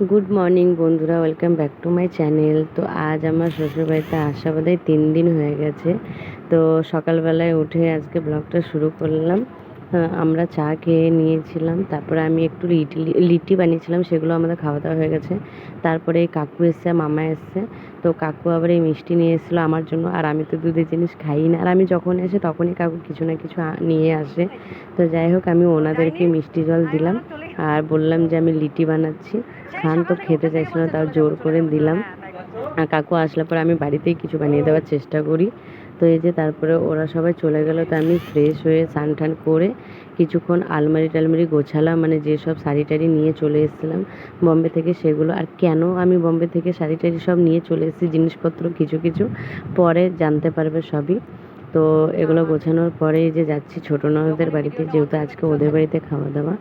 Good morning বন্ধুরা welcome back to my channel তো আজ আমার শ্বশুরবাড়িতে আসা বোধহয় তিন দিন হয়ে গেছে। তো সকালবেলায় উঠে আজকে ব্লগটা শুরু করলাম। আমরা চা খেয়ে নিয়েছিলাম, তারপরে আমি একটু লিটি লিটি বানিয়েছিলাম, সেগুলো আমাদের খাওয়া দাওয়া হয়ে গেছে। তারপরে কাকু এসছে, মামা এসছে। তো কাকু আবার এই মিষ্টি নিয়ে এসেছিল আমার জন্য, আর আমি তো দুধের জিনিস খাই না। আর আমি যখন এসে তখনই কাকু কিছু না কিছু নিয়ে আসে। তো যাই হোক, আমি ওনাদেরকে মিষ্টি জল দিলাম, আর বললাম যে আমি লিটি বানাচ্ছি। খান তো খেতে চাইছিল, তাও জোর করে দিলাম। আর কাকু আসলে পরে আমি বাড়িতেই কিছু বানিয়ে দেওয়ার চেষ্টা করি। তো এই যে তারপরে ওরা সবাই চলে গেল, তো আমি ফ্রেশ হয়ে স্নান টান করে কিছুক্ষণ আলমারি টালমারি গোছালাম মানে যেসব শাড়ি টাড়ি নিয়ে চলে এসেছিলাম বম্বে থেকে সেগুলো। আর কেন আমি বম্বে থেকে শাড়ি টাড়ি সব নিয়ে চলে এসেছি, জিনিসপত্র কিছু কিছু পরে জানতে পারবে সবই। তো এগুলো গোছানোর পরে যে যাচ্ছি ছোটো ননদের বাড়িতে যেহেতু আজকে ওদের বাড়িতে খাওয়া দাওয়া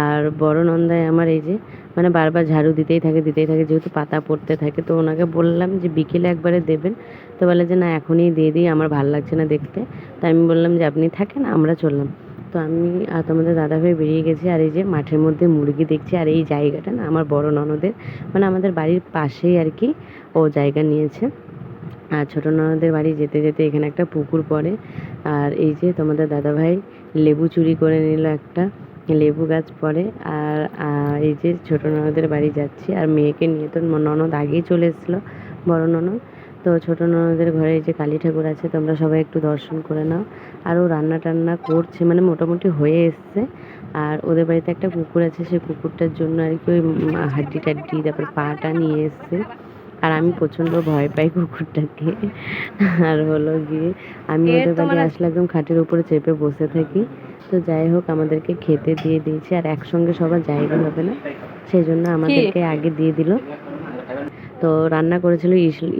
আর বড় নন্দায় আমার এই যে মানে বারবার ঝাড়ু দিতেই থাকে দিতেই থাকে যেহেতু পাতা পড়তে থাকে তো ওনাকে বললাম যে বিকেলে একবারে দেবেন। তো বলে যে না এখনই দিয়ে দিই আমার ভালো লাগছে না দেখতে। তো আমি বললাম যে আপনি থাকেন আমরা চললাম। তো আমি আর তোমাদের দাদাভাই বেরিয়ে গেছি আর এই যে মাঠের মধ্যে মুরগি দেখছি আর এই জায়গাটা না আমার বড় ননদের মানে আমাদের বাড়ির পাশেই আর কি ও জায়গা নিয়েছে। আর ছোটো ননদের বাড়ি যেতে যেতে এখানে একটা পুকুর পড়ে। আর এই যে তোমাদের দাদাভাই লেবু চুরি করে নিল একটা, লেবু গাছ পড়ে। আর এই যে ছোটো ননদের বাড়ি যাচ্ছি। আর মেয়েকে নিয়ে তো ননদ আগেই চলে এসেছিল, বড় ননদ। তো ছোটো ননদের ঘরে এই যে কালী ঠাকুর আছে, তোমরা সবাই একটু দর্শন করে নাও। আর ও রান্না টান্না করছে মানে মোটামুটি হয়ে এসছে। আর ওদের বাড়িতে একটা কুকুর আছে, সেই কুকুরটার জন্য আর কি ওই হাড্ডি টাড্ডি, তারপর পাটা নিয়ে এসছে। আর আমি প্রচণ্ড ভয় পাই কুকুরটাকে আর হলো গিয়ে আমি ওদের বাড়ি আসলে একদম খাটের উপরে চেপে বসে থাকি। তো যাই হোক আমাদেরকে খেতে দিয়ে দিয়েছে আর একসঙ্গে সবার জায়গা হবে না। সেই জন্য আমাদেরকে আগে দিয়ে দিল। তো রান্না করেছিল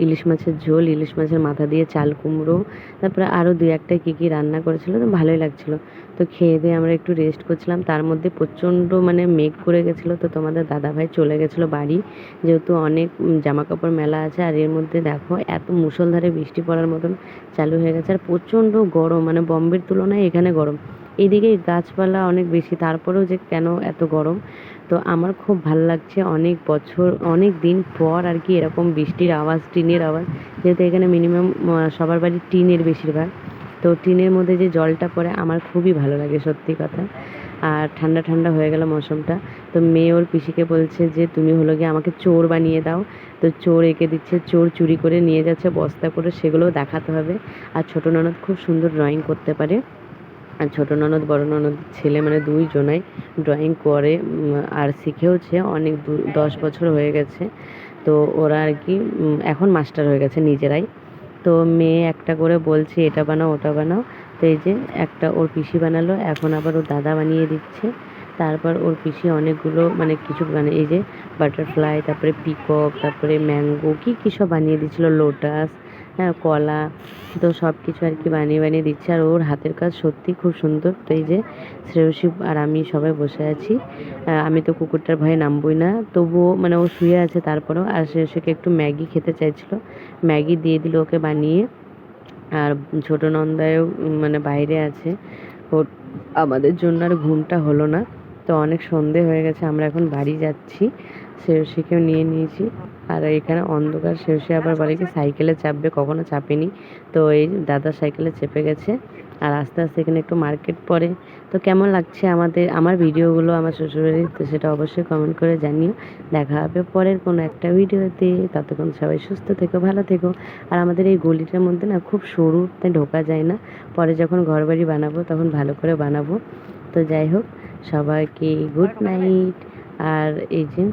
ইলিশ মাছের ঝোল, ইলিশ মাছের মাথা দিয়ে চাল কুমড়ো, তারপরে আরও দু একটা কী কী রান্না করেছিল, তো ভালোই লাগছিল। তো খেয়ে দিয়ে আমরা একটু রেস্ট করছিলাম, তার মধ্যে প্রচণ্ড মানে মেঘ করে গেছিল, তো তোমাদের দাদাভাই চলে গেছিল বাড়ি, যেহেতু অনেক জামা কাপড় মেলা আছে, আর এর মধ্যে দেখো এত মুষলধারে বৃষ্টি পড়ার মতন চালু হয়ে গেছে, আর প্রচণ্ড গরম মানে বম্বের তুলনায় এখানে গরম। এদিকে গাছপালা অনেক বেশি, তারপরেও যে কেন এত গরম? তো আমার খুব ভালো লাগছে অনেক বছর, অনেক দিন পর আর কি এরকম বৃষ্টির আওয়াজ, টিনের আওয়াজ। যেহেতু এখানে মিনিমাম সবার বাড়ি টিনের বেশিরভাগ। তো টিনের মধ্যে যে জলটা পড়ে আমার খুবই ভালো লাগে সত্যি কথা। আর ঠান্ডা ঠান্ডা হয়ে গেল মৌসুমটা। তো মেয়ে ওর পিসিকে বলছে যে, তুমি হলো গিয়ে আমাকে চোর বানিয়ে দাও। তো চোর এঁকে দিচ্ছে, চোর চুরি করে নিয়ে যাচ্ছে, বস্তা করে সেগুলোও দেখাতে হবে। আর ছোটো ননদ খুব সুন্দর ড্রয়িং করতে পারে। আর ছোটো ননদ, বড় ননদ, ছেলে মানে দুইজনাই ড্রয়িং করে আর শিখেওছে অনেক দশ বছর হয়ে গেছে। তো ওরা আর কি এখন মাস্টার হয়ে গেছে নিজেরাই। তো মেয়ে একটা করে বলছে, এটা বানাও, ওটা বানাও। তো এই যে একটা ওর পিসি বানালো, এখন আবার ওর দাদা বানিয়ে দিচ্ছে। তারপর ওর পিসি অনেকগুলো মানে কিছু মানে এই যে বাটারফ্লাই তারপরে পিকক তারপরে ম্যাঙ্গো কী কী সব বানিয়ে দিচ্ছিল লোটাস হ্যাঁ কলা তো সব কিছু আর কি বানিয়ে বানিয়ে দিচ্ছে। আর ওর হাতের কাজ সত্যি খুব সুন্দর। তো এই যে শ্রেয়সী আর আমি সবাই বসে আছি। আমি তো কুকুরটার ভয়ে নামবই না। তবুও মানে ও শুয়ে আছে তারপরেও। আর শ্রেয়সীকে একটু ম্যাগি খেতে চাইছিল। ম্যাগি দিয়ে দিল ওকে বানিয়ে। আর ছোটো নন্দায়ও মানে বাইরে আছে। ওর আমাদের জন্য আর ঘুমটা হলো না। তো অনেক সন্ধে হয়ে গেছে। আমরা এখন বাড়ি যাচ্ছি। শ্রেয়সীকেও নিয়ে নিয়েছি। আর এখানে অন্ধকার শেষে আবার বলে কি সাইকেলে চাপবে, কখনো চাপেনি। তো এই দাদা সাইকেলে চেপে গেছে। আর আস্তে আস্তে এখানে একটু মার্কেট পড়ে। তো কেমন লাগছে আমাদের, আমার ভিডিওগুলো আমার শ্বশুরবাড়ির, তো সেটা অবশ্যই কমেন্ট করে জানিও। দেখা হবে পরের কোনো একটা ভিডিওতে। ততক্ষণ সবাই সুস্থ থেকো, ভালো থেকো। আর আমাদের এই গলিটার মধ্যে না খুব সরু তাই ঢোকা যায় না। পরে যখন ঘর বাড়ি বানাবো তখন ভালো করে বানাবো। তো যাই হোক, সবাইকে গুড নাইট আর এই যে